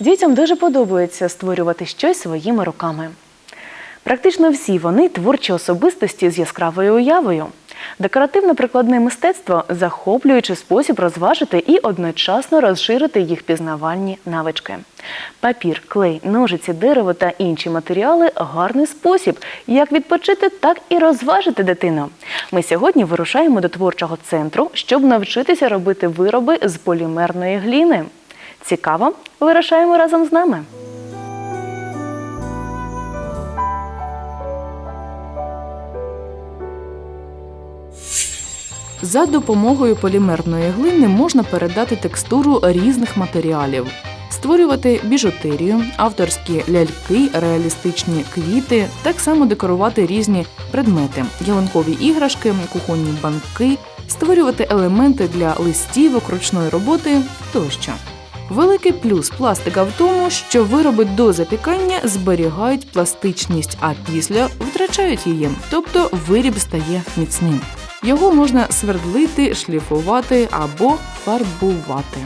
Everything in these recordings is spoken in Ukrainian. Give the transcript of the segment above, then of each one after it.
Дітям дуже подобається створювати щось своїми руками. Практично всі вони творчі особистості з яскравою уявою. Декоративно-прикладне мистецтво захоплюючий спосіб розважити і одночасно розширити їх пізнавальні навички. Папір, клей, ножиці, дерево та інші матеріали гарний спосіб як відпочити, так і розважити дитину. Ми сьогодні вирушаємо до творчого центру, щоб навчитися робити вироби з полімерної гліни. Цікаво? Вирушаємо разом з нами. За допомогою полімерної глини можна передати текстуру різних матеріалів, створювати біжутерію, авторські ляльки, реалістичні квіти, так само декорувати різні предмети, ялинкові іграшки, кухонні банки, створювати елементи для листівок, ручної роботи тощо. Великий плюс пластика в тому, що вироби до запікання зберігають пластичність, а після втрачають її, тобто виріб стає міцним. Його можна свердлити, шліфувати або фарбувати.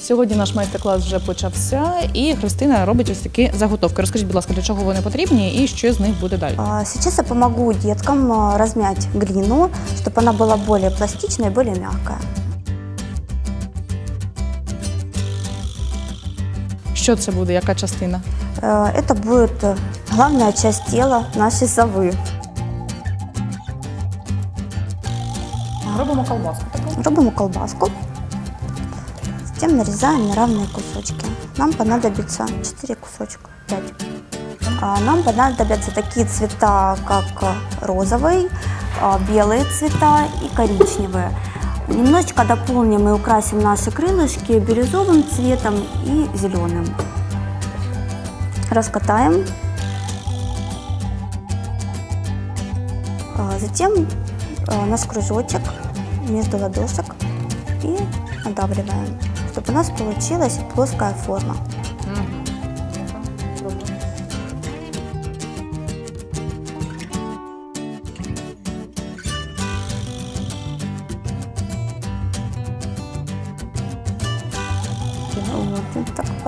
Сьогодні наш майстер-клас вже почався, і Христина робить ось такі заготовки. Розкажіть, будь ласка, для чого вони потрібні і що з них буде далі? Сейчас я помогу деткам а, размять глину, чтобы она была более пластичная и более мягкая. Що це буде? Яка частина? Э, Это будет э, главная часть тела нашей совы. Робимо колбаску таку. Робимо колбаску. Затем нарезаем на равные кусочки. Нам понадобится 4 кусочка, 5. А, Нам понадобятся такие цвета, как э, розовый, а, белые цвета и коричневые. Немножечко дополним и украсим наши крылышки бирюзовым цветом и зеленым. Раскатаем. А, Затем э, наш кружочек между ладошек и надавливаем, чтобы у нас получилась плоская форма.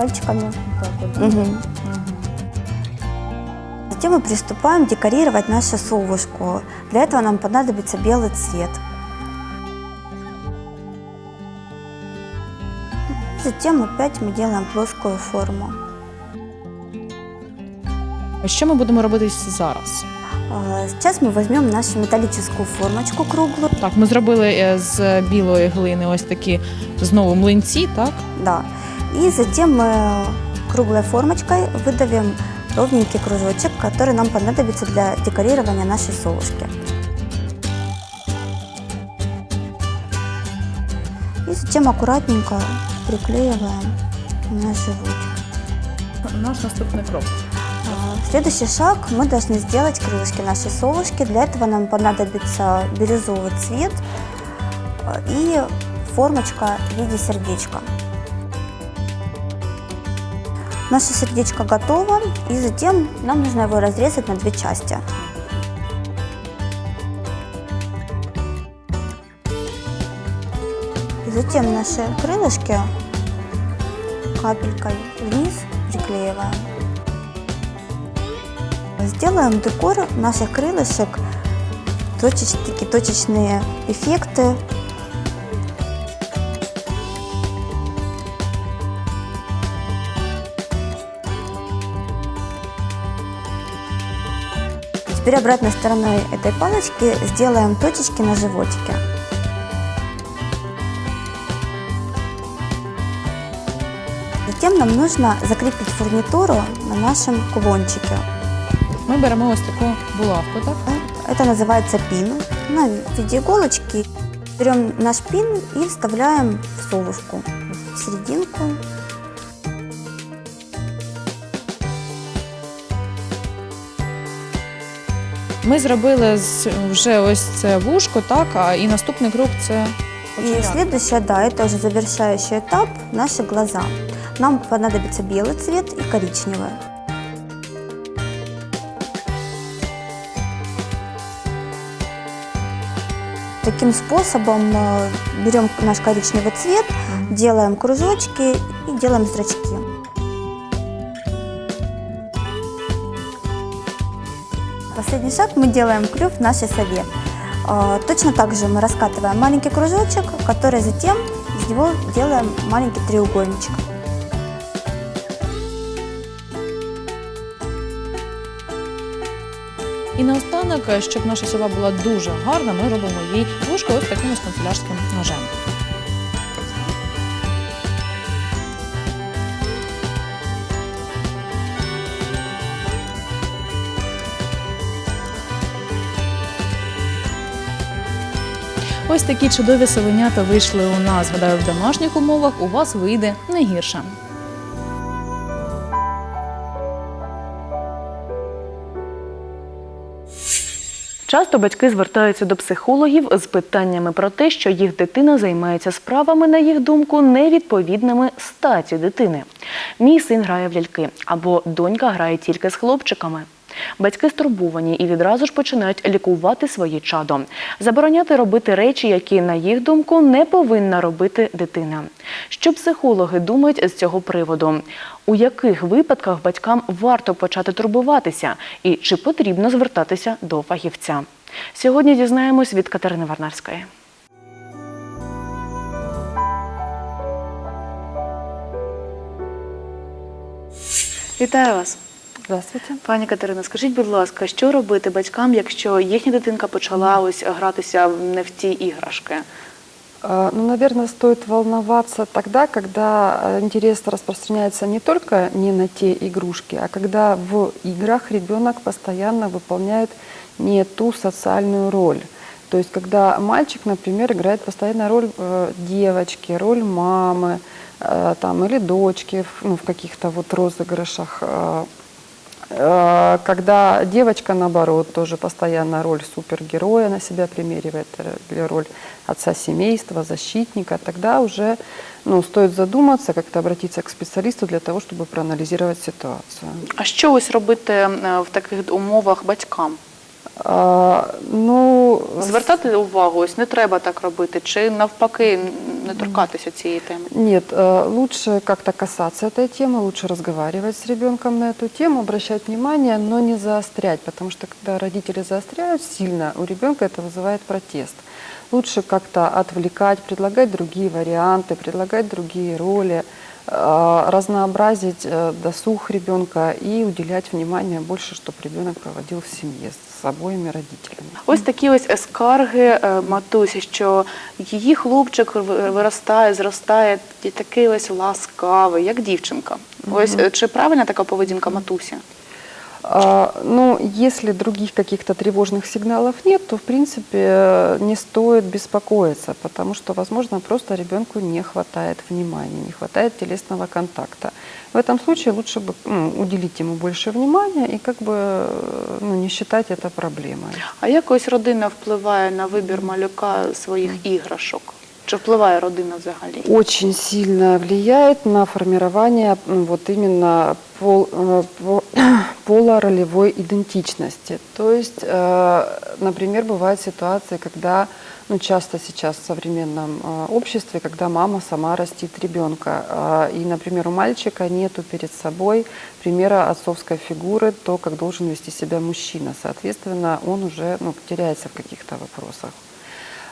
и так пальчиками. Мгм. Затем мы приступаем декорировать нашу совушку. Для этого нам понадобится белый цвет. Затем опять мы делаем плоскую форму. Що ми будемо робити зараз? А, Сейчас мы возьмем нашу металлическую формочку круглую. Так, ми зробили е, з білої глини ось такі знову млинці, так? Да. И затем мы круглой формочкой выдавим ровненький кружочек, который нам понадобится для декорирования нашей совушки. И затем аккуратненько приклеиваем на животик. Наш наступний крок. А, Следующий шаг мы должны сделать крылышки нашей совушки. Для этого нам понадобится бирюзовый цвет а, и формочка в виде сердечка. Наше сердечко готово, и затем нам нужно его разрезать на две части. И затем наши крылышки капелькой вниз приклеиваем. Сделаем декор наших крылышек, точеч, такие точечные эффекты. Теперь обратной стороной этой палочки сделаем точечки на животике. Затем нам нужно закрепить фурнитуру на нашем кулончике. Ми беремо ось таку булавку, так? Это называется пин. На виде иголочки. Берем наш пин и вставляем в совушку, в серединку. Ми зробили вже ось це вушко, так, а і наступний крок це И следующее, да, это уже завершающий этап, наши глаза. Нам понадобится белый цвет и коричневый. Таким способом э, берем наш коричневый цвет, делаем кружочки и делаем зрачки. Последний шаг мы делаем клюв в нашей сове. А, Точно так же мы раскатываем маленький кружочек, который затем из него делаем маленький треугольничек. І наостанок, щоб наша сова була дуже гарна, ми робимо їй вушко ось таким ось канцелярським ножем. Ось такі чудові совенята вийшли у нас. Гадаю, в домашніх умовах у вас вийде не гірше. Часто батьки звертаються до психологів з питаннями про те, що їх дитина займається справами, на їх думку, невідповідними статі дитини. Мій син грає в ляльки або донька грає тільки з хлопчиками. Батьки стурбовані і відразу ж починають лікувати своє чадо, забороняти робити речі, які, на їх думку, не повинна робити дитина. Що психологи думають з цього приводу? У яких випадках батькам варто почати турбуватися і чи потрібно звертатися до фахівця? Сьогодні дізнаємось від Катерини Варнарської. Вітаю вас. Здравствуйте. Пані Катерино, скажіть, будь ласка, що робити батькам, якщо їхня дитинка почала ось гратися не в ті іграшки? А, Ну, наверное, стоит волноваться тогда, когда э, интерес распространяется не только не на те игрушки, а когда в играх ребенок постоянно выполняет не ту социальную роль. То есть, когда мальчик, например, играет постоянно роль э, девочки, роль мамы, э, там, или дочки в, ну, в каких-то вот розыгрышах, э, Э, когда девочка, наоборот, тоже постоянно роль супергероя на себя примеривает, э, роль отца семейства, защитника, тогда уже ну, стоит задуматься, как-то обратиться к специалисту для того, чтобы проанализировать ситуацию. А що ось робити е, в таких умовах батькам? А, ну, Звертати увагу, ось не треба так робити, чи навпаки не торкатися цієї теми? Нет, э, лучше как-то касаться этой темы, лучше разговаривать с ребенком на эту тему, обращать внимание, но не заострять, потому что когда родители заостряют сильно, у ребенка это вызывает протест. Лучше как-то отвлекать, предлагать другие варианты, предлагать другие роли, э, разнообразить э, досуг ребенка и уделять внимание больше, чтобы ребенок проводил в семье с обоими родителями. Ось такі ось скарги е, матусі, що її хлопчик виростає, зростає і такий ось ласкавий, як дівчинка. Ось е, чи правильна така поведінка матусі? А, Ну, если других каких-то тревожных сигналов нет, то, в принципе, э, не стоит беспокоиться, потому что, возможно, просто ребенку не хватает внимания, не хватает телесного контакта. В этом случае лучше бы м, уделить ему больше внимания и как бы э, ну, не считать это проблемой. А як ось родина впливає на вибір малюка своїх іграшок? Чи впливає родина взагалі? Очень сильно влияет на формирование м, вот именно пол, э, по- полоролевой идентичности. То есть, э, например, бывают ситуации, когда, ну, часто сейчас в современном э, обществе, когда мама сама растит ребенка, э, и, например, у мальчика нету перед собой примера отцовской фигуры, то, как должен вести себя мужчина. Соответственно, он уже ну, теряется в каких-то вопросах.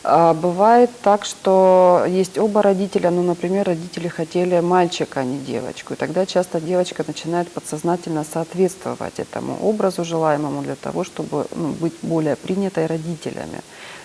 А, Бывает так, что есть оба родителя, ну, например, родители хотели мальчика, а не девочку. И тогда часто девочка начинает подсознательно соответствовать этому образу желаемому для того, чтобы ну, быть более принятой родителями.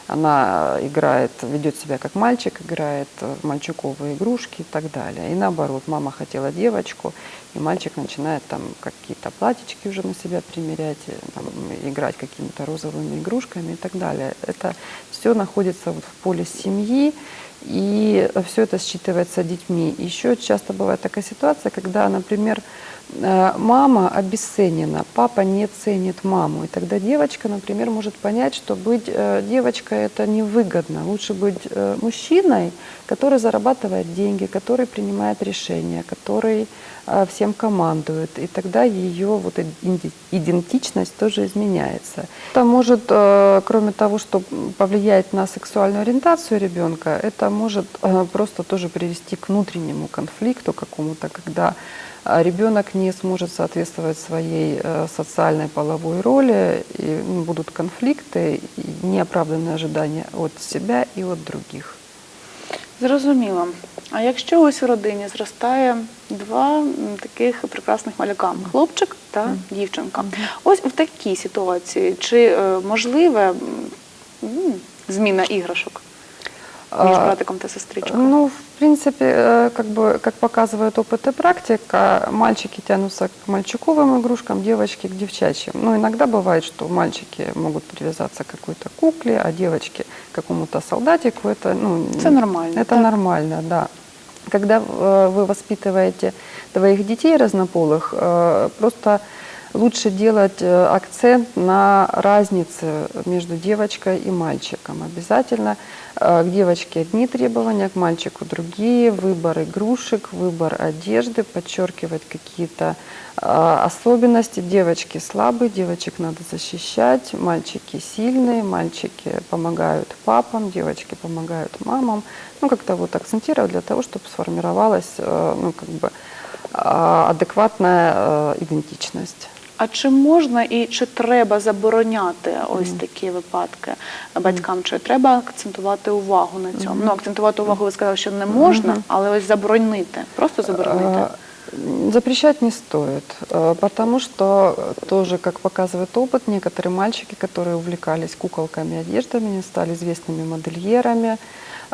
Она играет, ведет себя как мальчик, играет в мальчуковые игрушки и так далее. И наоборот, мама хотела девочку, и мальчик начинает там какие-то платьички уже на себя примерять, э, там, играть какими-то розовыми игрушками и так далее. Это все находится вот в поле семьи, и все это считывается детьми. Еще часто бывает такая ситуация, когда, например, э, мама обесценена, папа не ценит маму. И тогда девочка, например, может понять, что быть э, девочкой это невыгодно. Лучше быть э, мужчиной, который зарабатывает деньги, который принимает решения, который всем командует. И тогда ее вот идентичность тоже изменяется. Это может, кроме того, что повлиять на сексуальную ориентацию ребенка, это это может э, просто тоже привести к внутреннему конфликту какому-то, когда а, ребенок не сможет соответствовать своей э, социальной половой роли, и ну, будут конфликты и неоправданные ожидания от себя и от других. Зрозуміло. А якщо ось у родині зростає два м, таких прекрасних малюка, хлопчик та дівчинка, ось в такій ситуації чи е, можливе м, м, зміна іграшок Між А, братиком та сестричкою? Ну, в принципе, как бы, как показывает опыт и практика, мальчики тянутся к мальчиковым игрушкам, девочки к девчачьим. Но иногда бывает, что мальчики могут привязаться к какой-то кукле, а девочки к какому-то солдатику. Это, ну, Це нормально. это так? нормально, да. Когда вы воспитываете двоих детей разнополых, просто лучше делать акцент на разнице между девочкой и мальчиком. Обязательно к девочке одни требования, к мальчику другие, выбор игрушек, выбор одежды, подчеркивать какие-то э, особенности. Девочки слабые, девочек надо защищать, мальчики сильные, мальчики помогают папам, девочки помогают мамам. Ну, как-то вот акцентировать для того, чтобы сформировалась э, ну, как бы, адекватная э, идентичность. А чи можна і чи треба забороняти ось такі випадки батькам? Чи треба акцентувати увагу на цьому? Ну, акцентувати увагу, ви сказали, що не можна, але ось заборонити, просто заборонити. Э, Запрещать не стоит, э, потому что э, тоже, как показывает опыт, некоторые мальчики, которые увлекались куколками и одеждами, они стали известными модельерами,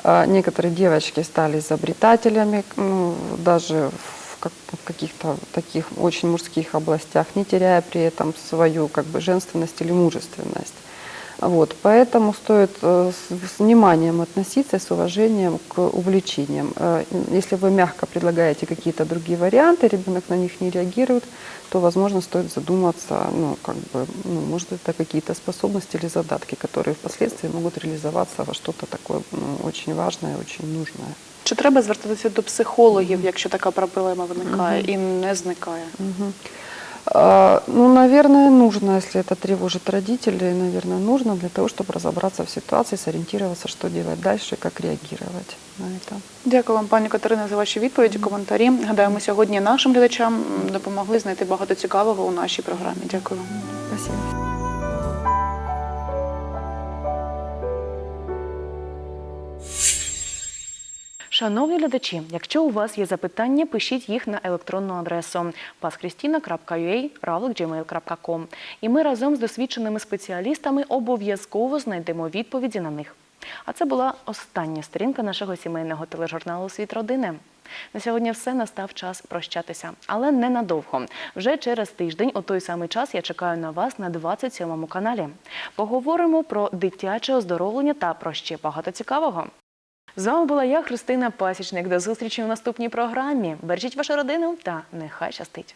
э, некоторые девочки стали изобретателями, ну, даже в как- в каких-то таких очень мужских областях, не теряя при этом свою как бы женственность или мужественность. Вот, поэтому стоит э, с, с вниманием относиться, и с уважением к увлечениям. Э, Если вы мягко предлагаете какие-то другие варианты, ребенок на них не реагирует, то, возможно, стоит задуматься, ну, как бы, ну, может, это какие-то способности или задатки, которые впоследствии могут реализоваться во что-то такое ну, очень важное, очень нужное. Чи треба звертатися до психологів, якщо така проблема виникає і не зникає? Мгм. А, Ну, наверное, нужно, если это тревожит родителей, наверное, нужно для того, чтобы разобраться в ситуации, сориентироваться, что делать дальше, как реагировать на это. Дякую вам, пані Катерина, за ваші відповіді, коментарі. Гадаю, ми сьогодні нашим глядачам м, допомогли знайти багато цікавого у нашій програмі. Дякую вам. Спасибо. Шановні глядачі, якщо у вас є запитання, пишіть їх на електронну адресу paskristina.ua.gmail.com І ми разом з досвідченими спеціалістами обов'язково знайдемо відповіді на них. А це була остання сторінка нашого сімейного тележурналу Світ родини. На сьогодні все настав час прощатися, але ненадовго. Вже через тиждень, у той самий час, я чекаю на вас на 27 каналі. Поговоримо про дитяче оздоровлення та про ще багато цікавого. З вами була я, Христина Пасічник. До зустрічі у наступній програмі. Бережіть вашу родину та нехай щастить!